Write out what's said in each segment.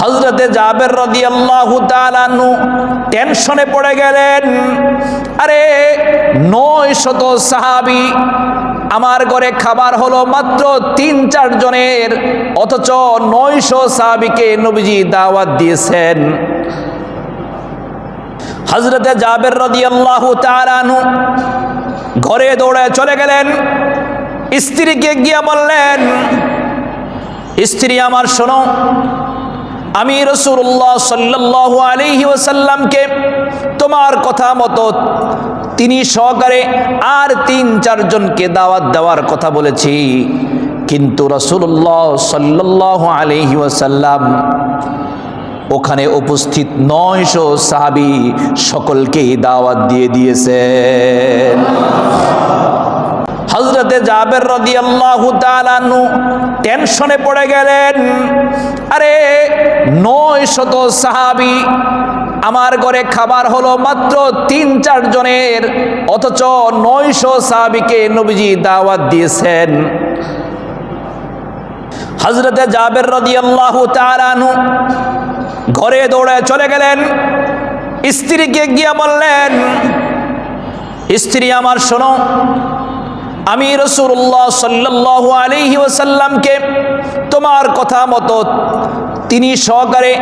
হজরতে জাবের রদি আল্লাহ টেনশনে পড়ে গেলেন, আরে নয় শত সাহাবি আমার ঘরে খাবার হলো মাত্র তিন চার জনের, অথচ নয়শো সাহাবিকে নবীজি দাওয়াত দিয়েছেন। হজরতে জাবের রদি আল্লাহ তালানু ঘরে দৌড়ে চলে গেলেন। স্ত্রীকে গিয়ে বললেন, স্ত্রী আমার শোনো আমি রসুল্লাহ সাল্লাহ আলহি ওসাল্লামকে তোমার কথা মতো তিনি সহকারে আর তিন চারজনকে দাওয়াত দেওয়ার কথা বলেছি। কিন্তু রসুল্লাহ সাল্লাহ আলহি ওসাল্লাম ওখানে উপস্থিত নয়শো সাহাবি সকলকেই দাওয়াত দিয়ে দিয়েছেন। হজরতে জাবের রদি আল্লাহ টেনশনে পড়ে গেলেন। আরে, নয় শত সাহাবি আমার ঘরে খাবার হলো মাত্র তিন চার জনের, অথচ নয়শো সাহাবিকে নবীজি দাওয়াত দিয়েছেন। হজরতে জাবের রদি আল্লাহ তালানু ঘরে দৌড়ে চলে গেলেন। স্ত্রীকে গিয়ে বললেন, স্ত্রী আমার শোনো আমি রসুল্লাহ সাল্লাহ আলহি ওসাল্লামকে তোমার কথা মতো তিনি সহকারে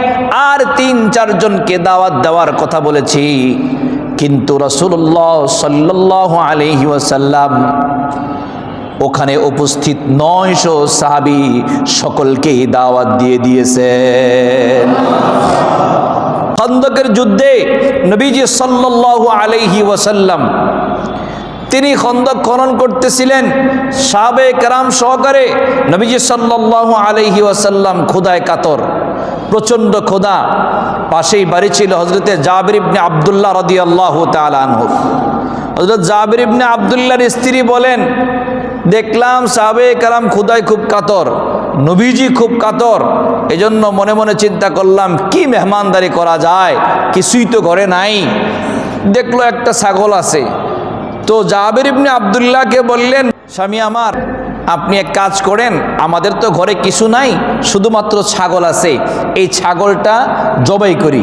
আর তিন চারজনকে দাওয়াত দেওয়ার কথা বলেছি। কিন্তু রসুল্লাহ সাল্লাহ আলহি ওসাল্লাম ওখানে উপস্থিত নয়শো সাহাবি সকলকেই দাওয়াত দিয়ে দিয়েছে খন্দকের যুদ্ধে নবীজি সাল্লাহ আলহি ওসাল্লাম তিনি খন্দক খনন করতেছিলেন সাবে কেরাম সহকারে নবীজি সাল্লাহ আলহি ওয়াসাল্লাম খোদায় কাতর, প্রচণ্ড খোদা, পাশেই বাড়ি ছিল হজরতে জাবির ইবনে আবদুল্লাহ রদি আল্লাহ তালানহুর হজরত জাবির ইবনে আবদুল্লাহর স্ত্রী বলেন, দেখলাম সাবে কারাম খুদাই খুব কাতর, নবীজি খুব কাতর, এজন্য মনে মনে চিন্তা করলাম, কি মেহমানদারি করা যায়, কিছুই তো ঘরে নাই। দেখল একটা ছাগল আছে তো জাবের ইবনে আবদুল্লাহকে বললেন, স্বামী আমার, আপনি এক কাজ করেন, আমাদের তো ঘরে কিছু নাই, শুধুমাত্র ছাগল আছে। এই ছাগলটা জবাই করি।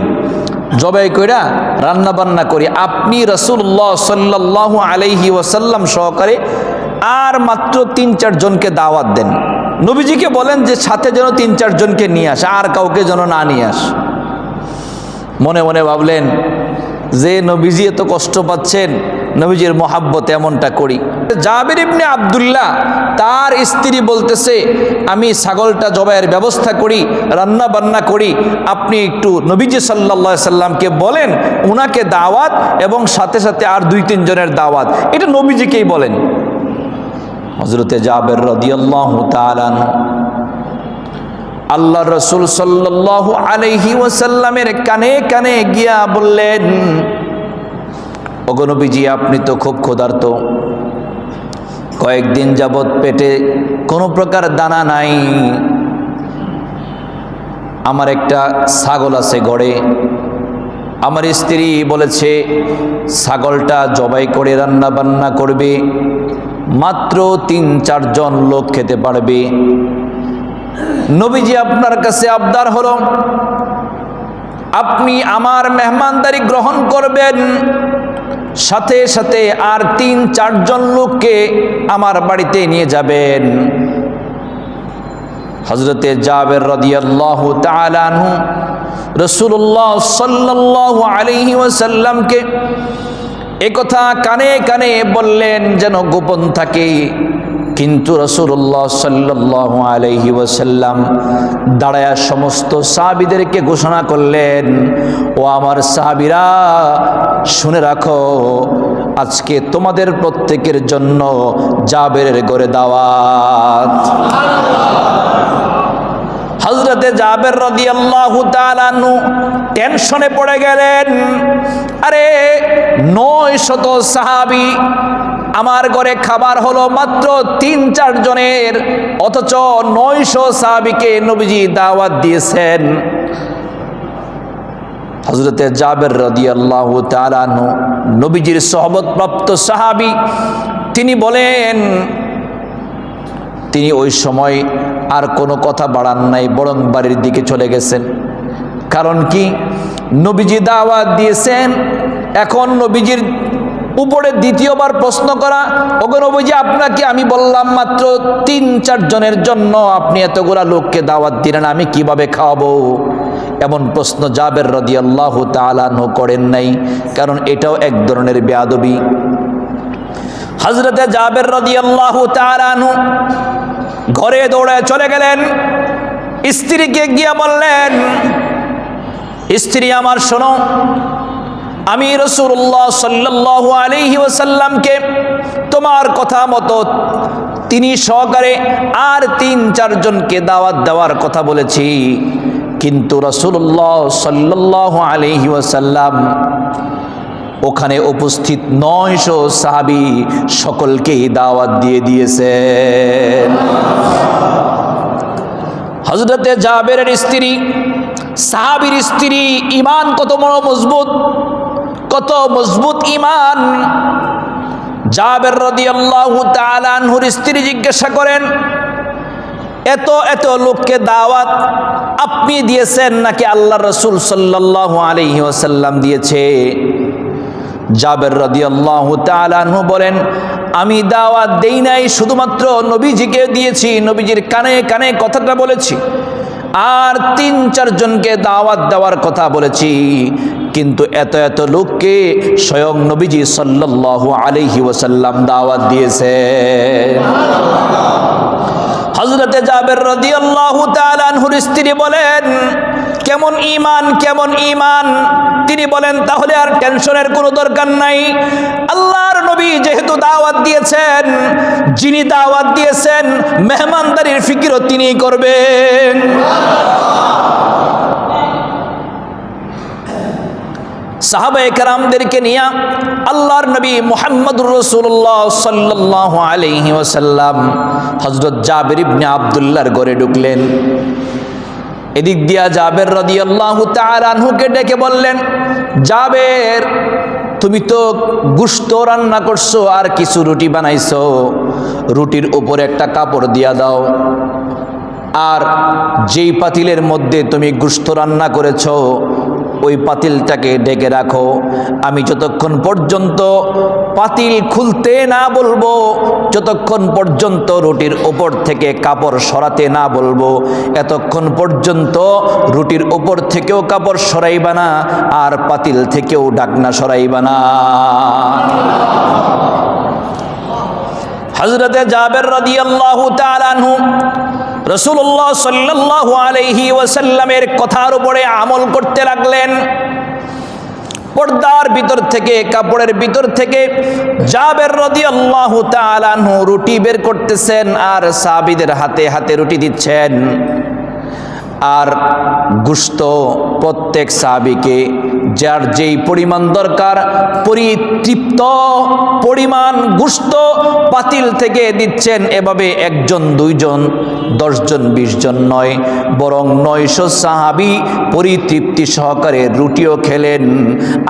জবাই কইরা রান্না বান্না করি। আপনি রসুল্লাহ সাল্লাহ আলাইহি ওয়াসাল্লাম সহকারে আর মাত্র তিন চারজনকে দাওয়াত দেন। নবীজিকে বলেন যে, সাথে যেন তিন চারজনকে নিয়ে আসে, আর কাউকে যেন না নিয়ে আস। মনে মনে ভাবলেন, যে নবীজি এত কষ্ট পাচ্ছেন নবীজির মহাব্বত এমনটা করি। জাবির ইবনে আবদুল্লাহ তার স্ত্রী বলতেছে, আমি ছাগলটা জবাইয়ের ব্যবস্থা করি রান্না বান্না করি। আপনি একটু নবীজি সাল্লা সাল্লামকে বলেন, উনাকে দাওয়াত এবং সাথে সাথে আর দুই তিনজনের দাওয়াত। এটা নবীজিকেই বলেন। হজরতে জাবের রদিয়াল্লাহ আল্লাহ রসুল সাল্লাহ আলহি কানে কানে গিয়া বললেন অগনবীজি আপনি তো খুব ক্ষুধার্ত। কয়েকদিন যাবৎ পেটে কোনো প্রকার দানা নাই। আমার একটা ছাগল আছে গড়ে। আমার স্ত্রী বলেছে, ছাগলটা জবাই করে রান্না বান্না করবে, মাত্র তিন চারজন লোক খেতে পারবে। নবীজি আপনার কাছে আবদার হলো, আপনি আমার মেহমানদারি গ্রহণ করবেন। সাথে সাথে আর তিন চারজন লোককে আমার বাড়িতে নিয়ে যাবেন। হজরতে জাবের রদিয়াল্লাহ তালানহু রসুল্লাহ সাল্লাহ আলহি ওয়াসাল্লামকে একথা কানে কানে বললেন, যেন গোপন থাকে। কিন্তু রসুল্লাহ সাল্লাহ আলহি ওসাল্লাম দাঁড়ায়া সমস্ত সাহাবিদেরকে ঘোষণা করলেন, ও আমার সাহাবিরা, শুনে রাখো, আজকে তোমাদের প্রত্যেকের জন্য জাবেরের গড়ে দাওয়াত। হজরতে জাবের রদি আল্লাহ টেনশনে পড়ে গেলেন, আরে নয় শত সাহাবি আমার ঘরে খাবার হলো মাত্র তিন চার জনের, অথচ নয়শো সাহাবিকে নবীজি দাওয়াত দিয়েছেন। হজরতে জাবের রদি আল্লাহ তালানু নবীজির সহবতপ্রাপ্ত সাহাবি, তিনি বলেন তিনি ওই সময় আর কোনো কথা বাড়ান নাই, বরং বাড়ির দিকে চলে গেছেন। কারণ কি? নবীজি দাওয়াত দিয়েছেন, এখন নবীজির উপরে দ্বিতীয়বার প্রশ্ন করা, ওগো নবীজি, আপনাকে আমি বললাম মাত্র তিন, চার জনের জন্য আপনি এতগুলা লোককে দাওয়াত দিলেন, আমি কীভাবে খাওয়াবো? এমন প্রশ্ন জাবের আল্লাহ তালানো করেন নাই, কারণ এটাও এক ধরনের বেয়াদবি। হজরতে জাবের রদি আল্লাহ তালানু ঘরে দৌড়ে চলে গেলেন। স্ত্রীকে গিয়া বললেন, স্ত্রী আমার, শোনো, আমি রসুল্লাহ সাল্লাহ আলহি ওসাল্লামকে তোমার কথা মতো তিনি সহকারে আর তিন চারজনকে দাওয়াত দেওয়ার কথা বলেছি। কিন্তু রসুল্লাহ সাল্লাহ আলহি ওসাল্লাম ওখানে উপস্থিত নয়শো সাহাবি সকলকেই দাওয়াত দিয়ে দিয়েছেন। হজরতে জাবেরের স্ত্রী, সাহাবির স্ত্রী ইমান কত বড় মজবুত, কত মজবুত ইমান জাবের রদি আল্লাহ তালানহুর স্ত্রী জিজ্ঞাসা করেন, এত এত লোককে দাওয়াত আপনি দিয়েছেন নাকি আল্লাহ রসুল সাল্লাহ আলহি দিয়েছে? জাবের রদি আল্লাহ তালানহু বলেন, আমি দাওয়াত দেই নাই, শুধুমাত্র নবীজিকে দিয়েছি, নবীজির কানে কানে কথাটা বলেছি। আর তিন চারজনকে দাওয়াত দেওয়ার কথা বলেছি। কিন্তু এত এত লোককে স্বয়ং নবীজি সাল্লাল্লাহু আলাইহি ওয়াসাল্লাম দাওয়াত দিয়েছে হজরতে জাবের রদি আল্লাহ তালানহুর স্ত্রী বলেন, কেমন ইমান কেমন ইমান তিনি বলেন, তাহলে আর টেনশনের কোনো দরকার নাই। আল্লাহর নবী যেহেতু দাওয়াত দিয়েছেন, যিনি দাওয়াত দিয়েছেন, মেহমানদারির ফিকিরও তিনি করবেন। সাহাবা একরামদেরকে নিয়ে আল্লাহর নবী মোহাম্মদ রসুল্লাহ সাল্লাহ আলহি ওসাল্লাম হজরত জাবের ইবনে আবদুল্লাহর ঘরে ঢুকলেন। এদিক দিয়া জাবের রদি আল্লাহ তালানহুকে ডেকে বললেন, জাবের, তুমি তো গুস্ত রান্না করছ, আর কিছু রুটি বানাইছো। রুটির উপরে একটা কাপড় দিয়া দাও। আর যেই পাতিলের মধ্যে তুমি গুস্ত রান্না করেছ ওই পাতিলটাকে ডেকে রাখো। আমি যতক্ষণ পর্যন্ত পাতিল খুলতে না বলব, যতক্ষণ পর্যন্ত রুটির ওপর থেকে কাপড় সরাতে না বলব, এতক্ষণ পর্যন্ত রুটির ওপর থেকেও কাপড় সরাইবা না, আর পাতিল থেকেও ডাকনা সরাইবা না। হজরতে জাবের রাদিয়াল্লাহু তাআলা আনহু রসুল্লাহ সাল্লাহ আলহি ওয়াসাল্লামের কথার উপরে আমল করতে লাগলেন। পর্দার ভিতর থেকে, কাপড়ের ভিতর থেকে জাবের রদি আল্লাহ তালানহু রুটি বের করতেছেন আর সাবিদের হাতে হাতে রুটি দিচ্ছেন। আর গুস্ত প্রত্যেক সাবিকে যার যেই পরিমাণ দরকার, পরিতৃপ্ত পরিমাণ গুস্ত পাতিল থেকে দিচ্ছেন। এভাবে একজন, দুইজন দশজন বিশ জন নয়, বরং নয়শো সাহাবি পরিতৃপ্তি সহকারে রুটিও খেলেন,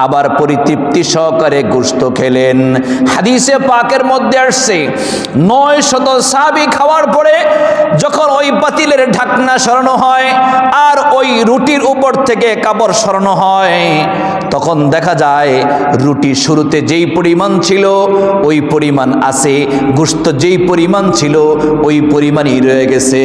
আবার পরিতৃপ্তি সহকারে গুস্ত খেলেন। হাদিসে পাকের মধ্যে আসছে নয় শত সাহাবি খাওয়ার পরে যখন ওই পাতিলের ঢাকনা সরানো হয়, আর ওই রুটির উপর থেকে কাপড় সরানো হয়। তখন দেখা যায়, রুটি শুরুতে যেই পরিমাণ ছিল, ওই পরিমাণ আছে। গুস্ত যেই পরিমাণ ছিল, ওই পরিমাণই রয়ে গেছে।